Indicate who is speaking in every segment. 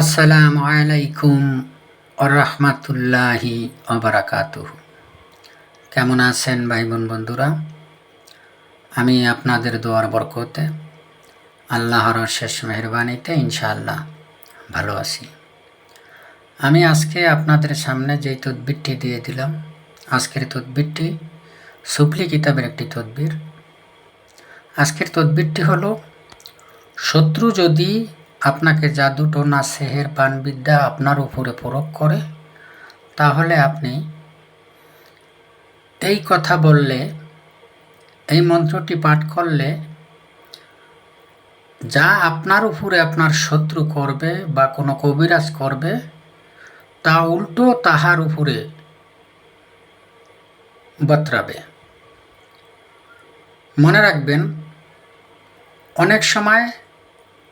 Speaker 1: আসসালামু আলাইকুম রহমাতুল্লাহি অবরাকাতুহ কেমন আছেন ভাই বোন বন্ধুরা? আমি আপনাদের দোয়ার বরকতে আল্লাহর শেষ মেহরবানিতে ইনশাআল্লাহ ভালো আছি। আমি আজকে আপনাদের সামনে যেই তদবিরটি দিয়ে দিলাম, আজকের তদবিরটি সুফলি কিতাবের একটি তদবির। আজকের তদবিরটি হলো, শত্রু যদি আপনাকে জাদু টোনা সেহের বানবিদ্যা আপনার উপরে প্রয়োগ করে, তাহলে আপনি এই কথা বললে, এই মন্ত্রটি পাঠ করলে যা আপনার উপরে আপনার শত্রু করবে বা কোনো কবিরাজ করবে, তা উল্টো তাহার উপরে বতরাবে। মনে রাখবেন, অনেক সময়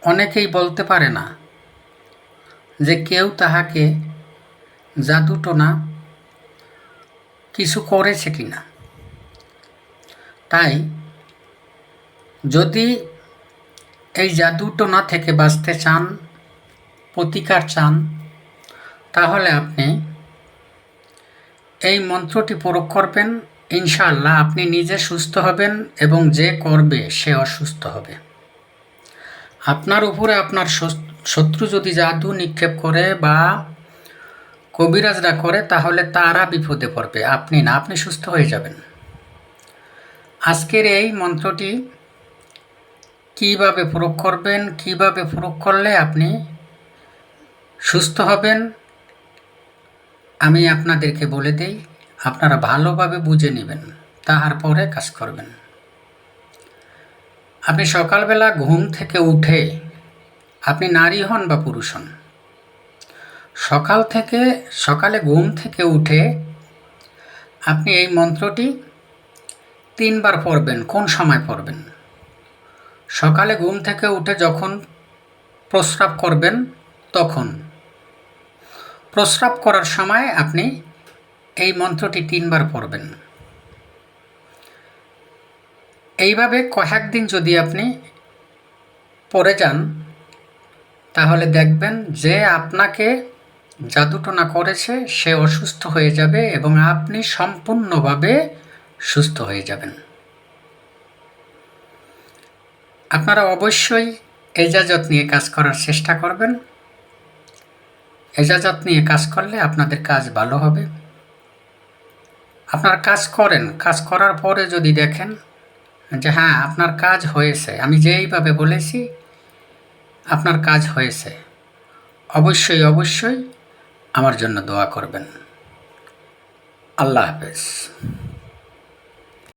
Speaker 1: অনেকেই বলতে পারে না যে কেউ তাহাকে জাদুটোনা কিছু করেছে কিনা। তাই যদি এই জাদুটোনা থেকে বাঁচতে চান, প্রতিকার চান, তাহলে আপনি এই মন্ত্রটি প্রয়োগ করবেন। ইনশাআল্লাহ আপনি নিজে সুস্থ হবেন এবং যে করবে সে অসুস্থ হবে। আপনার উপরে আপনার শত্রু যদি জাদু নিক্ষেপ করে বা কবিরাজরা করে, তাহলে তারা বিপদে পড়বে। আপনি না, আপনি সুস্থ হয়ে যাবেন। আজকের এই মন্ত্রটি কীভাবে প্রয়োগ করবেন, কীভাবে প্রয়োগ করলে আপনি সুস্থ হবেন, আমি আপনাদেরকে বলে দেই, আপনারা ভালোভাবে বুঝে নেবেন, তাহার পরে কাজ করবেন। আপনি সকালবেলা ঘুম থেকে উঠে আপনি নারী হন বা পুরুষ হন? সকাল থেকে, সকালে ঘুম থেকে উঠে আপনি এই মন্ত্রটি তিনবার পড়বেন। কোন সময় পড়বেন? সকালে ঘুম থেকে উঠে যখন প্রস্রাব করবেন, তখন। প্রস্রাব করার সময় আপনি এই মন্ত্রটি তিনবার পড়বেন। এইভাবে কয়েকদিন যদি আপনি পড়ে যান, তাহলে দেখবেন যে আপনাকে জাদুটনা করেছে, সে অসুস্থ হয়ে যাবে এবং আপনি সম্পূর্ণভাবে সুস্থ হয়ে যাবেন। আপনারা অবশ্যই এজাজত নিয়ে কাজ করার চেষ্টা করবেন। এজাজত নিয়ে কাজ করলে আপনাদের কাজ ভালো হবে। আপনার কাজ করেন, কাজ করার পরে যদি দেখেন যে হ্যাঁ আপনার কাজ হয়েছে। আমি যেইভাবে বলেছি, আপনার কাজ হয়েছে। অবশ্যই অবশ্যই আমার জন্য দোয়া করবেন। আল্লাহ হাফেজ।